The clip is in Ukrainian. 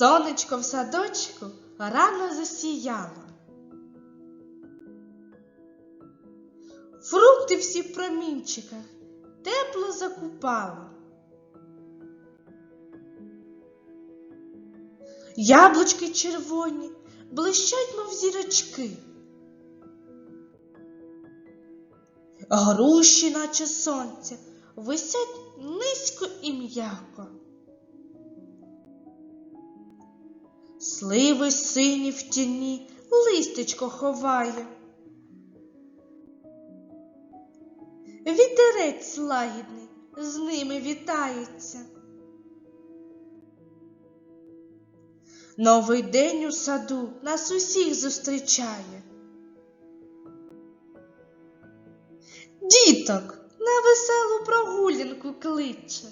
Сонечко в садочку рано засіяло. Фрукти всі в промінчиках тепло закупало. Яблучки червоні блищать, мов зірочки. Груші, наче сонця, висять низько і м'яко. Сливи сині в тіні листечко ховає. Вітерець лагідний з ними вітається. Новий день у саду нас усіх зустрічає. Діток на веселу прогулянку кличе.